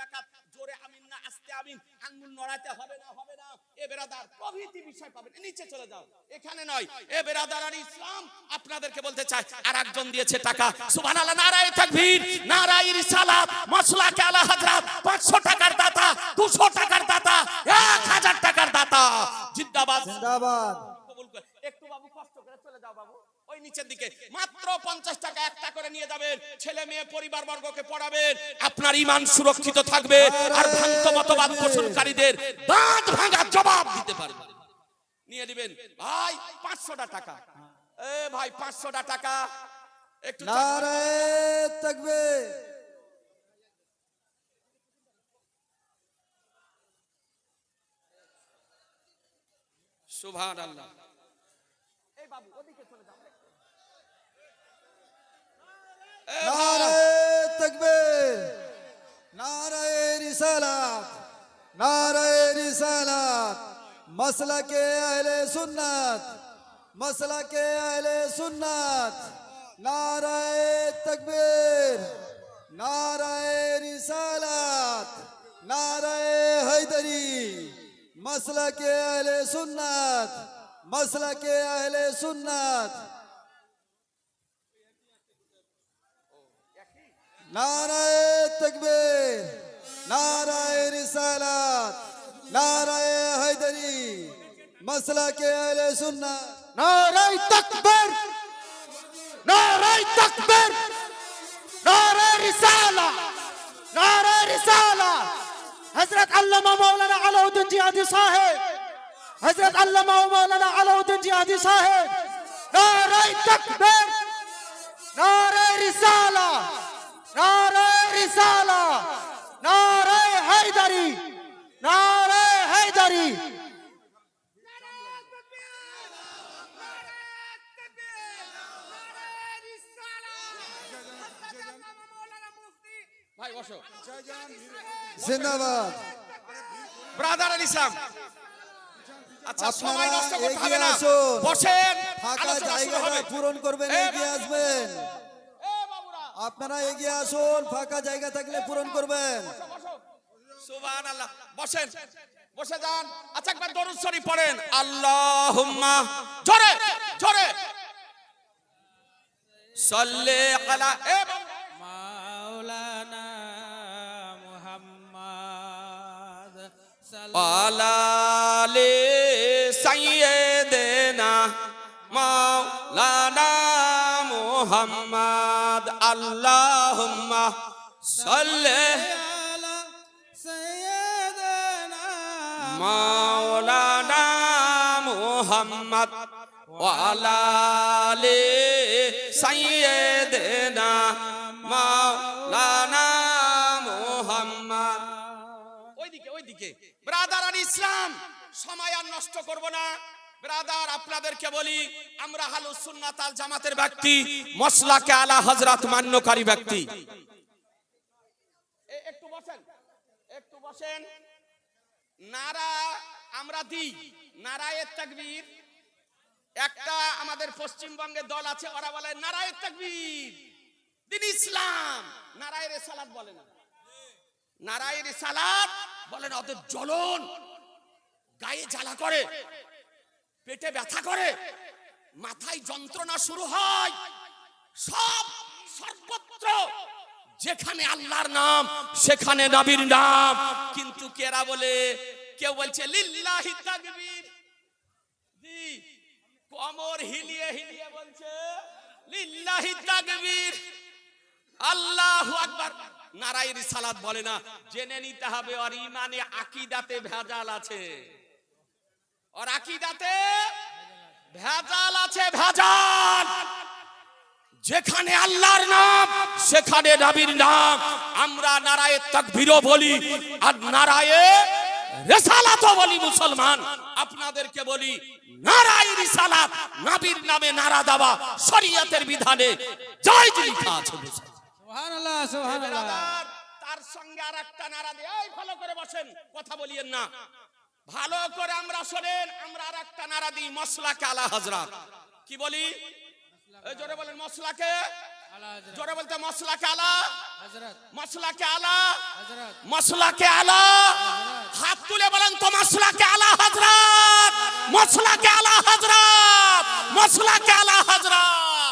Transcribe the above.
রাকাত, জোরে আমিন না, আস্তে আমিন। আঙ্গুল নড়াতে হবে না হবে না। এ বেরাদার, প্রভৃতি বিষয় পাবেন। নিচে চলে যাও। এখানে নয়। এ বেরাদার আর ইসলাম, আপনাদেরকে বলতে চাই আর একজন দিয়েছে টাকা। সুবহানাল্লাহ, নারায়ে তাকবীর, নারায়ে রিসালাত, মাসলাকে আলা হযরত 500 টাকার দাতা 200 টাকার দাতা 1000 টাকার দাতা। জিন্দাবাদ। জিন্দাবাদ কবুল করে একটু বাবু কষ্ট করে চলে যাও বাবু ওই নিচের দিকে। মাত্র পঞ্চাশ টাকা একটা করে নিয়ে যাবেন। ছেলে মেয়ে পরিবার বর্গকে পড়াবেন। আপনার ইমান সুরক্ষিত থাকবে। আর ভ্রান্ত মতবাদ পোষণকারীদের দাঁত ভাঙা জবাব দিতে পারবে নিয়ে দিবেন ভাই পাঁচশোটা টাকা। এ ভাই পাঁচশোটা টাকা। একটু তাকবীর। সুভান আল্লাহ এই বাবু ওদিকে চলে যাও। নারায়ে তাকবীর, নারায়ে রিসালাত নারায়ে রিসালাত। মাসলাকে আহলে সুন্নাত, মাসলাকে আহলে সুন্নাত। নারায়ে তাকবীর, নারায়ে রিসালাত, নারায়ে হায়দারি। মাসলাকে আহলে সুন্নাত, মাসলাকে আহলে সুন্নাত নারায়ে তকবীর নারায়ে রিসালাত নারায়ে হায়দারি মাসলাকে আহলে সুন্নাত নারাই তাকবীর নারাই তাকবীর নারাই রিসালা নারাই রিসালা হযরত আল্লামা মাওলানা আলাউদ্দিন জিহাদি সাহেব হযরত আল্লামা মাওলানা আলাউদ্দিন জিহাদি সাহেব নারাই তাকবীর নারাই রিসালা নারাই রিসালা। নারাই হায়দারি। নারাই হায়দারি। ভাই বসো। জিন্দাবাদ। ব্রাদার আল ইসলাম। আচ্ছা সময় নষ্ট করতে হবে না। বসেন। ফাঁকা জায়গাটা পূরণ করবেন এগিয়ে আসবেন। আপনারা এগিয়ে আসুন, ফাঁকা জায়গা থাকলে পূরণ করবেন। সুবহানাল্লাহ। বসেন, বসে যান। আচ্ছা একবার দরুদ শরীফ পড়েন। আলা মাওলানা আলালে সাইয়্যিদিনা মুহাম্মদ আল্লাহুম্মা সাল্লি মাওলানা মুহাম্মদ ওয়ালালে সাইয়্যিদিনা মাওলানা মুহাম্মদ। ওইদিকে ওইদিকে। ব্রাদার ইসলাম, সময় আর নষ্ট করব না। ব্রাদার আপনাদেরকে বলি, আমরা হালুস সুন্নাত আল জামাতের ব্যক্তি মসলাকে আলা হযরত মান্যকারী ব্যক্তি। একটু বসেন একটু বসেন। নারা আমরা দিই, নারায়ের তাকবীর। একটা আমাদের পশ্চিমবঙ্গে দল আছে, ওরা বলে নারায়ের তাকবীর। দিন ইসলাম। নারায়ের সালাত বলে না। নারায়ের সালাত বলেন ওদের জ্বলন। গায়ে জ্বালা করে। পেটে ব্যথা করে, মাথায় যন্ত্রণা শুরু হয়। সব সর্বত্র, যেখানে আল্লাহর নাম, সেখানে নবীর নাম। কিন্তু কেরা বলে, কেউ বলছে, লিল্লাহি তাকবীর। জি, কোমর হিলিয়ে হিলিয়ে বলছে, লিল্লাহি তাকবীর। আল্লাহু আকবার। নারাই রিসালাত বলে না, জেনে নিতে হবে আর ইমানে আকীদাতে ভেজাল আছে। আর আকীদাতে ভেজাল আছে ভেজাল। যেখানে আল্লাহর নাম সেখানে নবীর নাম। আমরা নারায়ে তাকবীরও বলি আর নারায়ে রেসালাতও বলি মুসলমান। আপনাদেরকে বলি নারায়ে রিসালাত নবীর নামে নারা দেওয়া শরীয়তের বিধানে জায়েজ লেখা আছে সুবহানাল্লাহ সুবহানাল্লাহ। তার সঙ্গে আর একটা নারা দিয়ে ভালো করে বসেন কথা বলিয়েন না। ভালো করে আমরা শোনেন আমরা আর একটা নারা দিই মশলাকে আলা হজরত কি বলি? এই জোরে বলেন মশলাকে? জোরে বলতে মশলা কে আলা? হজরত মশলা কে আলা? হজরত মশলা কে আলা হাত তুলে বলেন তো মশলা কে আলা হজরত মশলা কে আলা হজরত মশলা কে